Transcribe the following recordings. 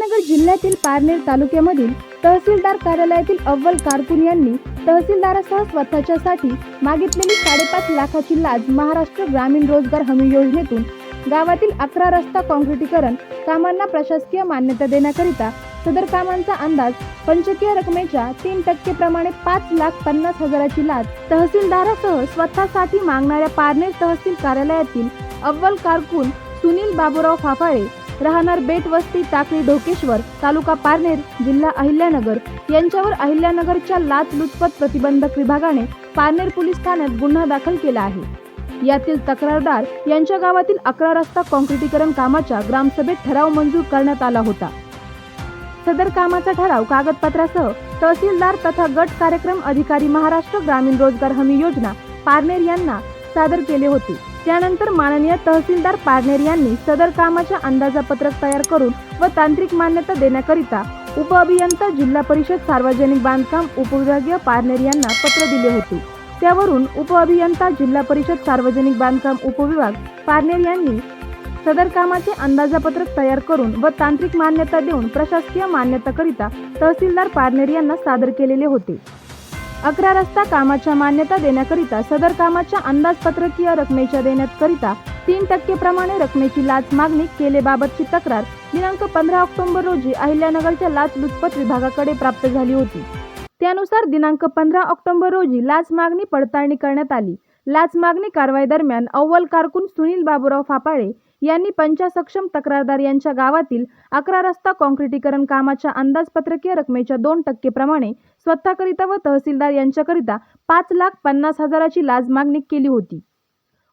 पारनेर तालुक्यामधील तहसीलदार कार्यालयातील अव्वल कारकून यांनी तहसीलदारासह स्वतःच्यासाठी मागितलेली साडेपाच लाखाची लाच महाराष्ट्र ग्रामीण रोजगार हमी योजनेतून गावातील अकरा रस्ता काँक्रिटीकरण कामांना प्रशासकीय मान्यता देण्याकरिता सदर कामांचा अंदाज पंचकीय रकमेच्या तीन टक्के प्रमाणे पाच लाख पन्नास हजाराची लाच तहसीलदारासह स्वतःसाठी मागणाऱ्या पारनेर तहसील कार्यालयातील अव्वल कारकून सुनील बाबूराव फाफाळे राहणार बेट वस्ती टाकळी ढोकेश्वर तालुका पारनेर जिल्हा अहिल्यानगर. यांच्यावर अहिल्यानगरच्या लाच लुचपत प्रतिबंधक विभागाने पारनेर पोलीस ठाण्यात गुन्हा दाखल केला आहे. यातील तक्रारदार यांच्या गावातील अकरा रस्ता काँक्रिटीकरण कामाच्या ग्रामसभेत ठराव मंजूर करण्यात आला होता. सदर कामाचा ठराव कागदपत्रासह तहसीलदार तथा गट कार्यक्रम अधिकारी महाराष्ट्र ग्रामीण रोजगार हमी योजना पारनेर यांना सादर केले होते. त्यानंतर माननीय तहसीलदार पारनेर यांनी सदर कामाचे अंदाजापत्रक तयार करून व तांत्रिक मान्यता देण्याकरिता उपअभियंता जिल्हा परिषद सार्वजनिक बांधकाम उपविभागीय पारनेर यांना पत्र दिले होते. त्यावरून उपअभियंता जिल्हा परिषद सार्वजनिक बांधकाम उपविभाग पारनेर यांनी सदर कामाचे अंदाजापत्रक तयार करून व तांत्रिक मान्यता देऊन प्रशासकीय मान्यताकरिता तहसीलदार पारनेर यांना सादर केलेले होते. अकरा रस्ता कामाच्या मान्यता देण्याकरिता सदर कामाच्या अंदाजपत्रकीय रकमेच्या देण्याकरिता तीन टक्के प्रमाणे रकमेची लाच मागणी केलेबाबतची तक्रार दिनांक पंधरा ऑक्टोबर रोजी अहिल्यानगरच्या लाच लुचपत विभागाकडे प्राप्त झाली होती. त्यानुसार दिनांक पंधरा ऑक्टोबर रोजी लाच मागणी पडताळणी करण्यात आली. लाच मागणी कारवाई दरम्यान अव्वल कारकून सुनील बाबूराव फापाळे यांनी पंचासक्षम तक्रारदार यांच्या गावातील अकरा रस्ता काँक्रिटीकरण कामाच्या अंदाजपत्रकीय रकमेच्या दोन टक्के प्रमाणे स्वतःकरिता व तहसीलदार यांच्याकरिता पाच लाख पन्नास हजाराची लाच मागणी केली होती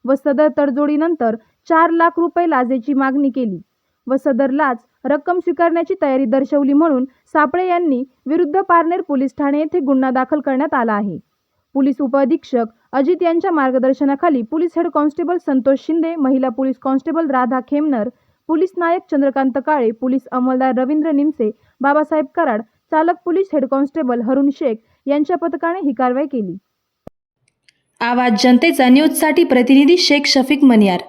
व सदर तडजोडीनंतर चार लाख रुपये लाचेची मागणी केली व सदर लाच रक्कम स्वीकारण्याची तयारी दर्शवली म्हणून सापळे यांनी विरुद्ध पारनेर पोलीस ठाणे येथे गुन्हा दाखल करण्यात आला आहे. पोलीस उपअधीक्षक अजित यांच्या मार्गदर्शनाखाली police head constable Santosh Shinde महिला police constable Radha Khemnar police नायक चंद्रकांत काळे पोलीस अंमलदार रवींद्र निमसे बाबासाहेब कराड चालक police head constable Harun Shaikh यांच्या पथकाने ही कारवाई केली. आवाज जनतेचा न्यूजसाठी प्रतिनिधी शेख शफीक मनियार.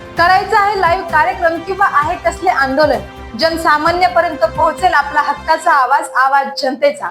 करायचं आहे लाईव्ह कार्यक्रम किंवा आहे कसले आंदोलन. जनसामान्यपर्यंत पोहोचेल आपला हक्काचा आवाज आवाज जनतेचा.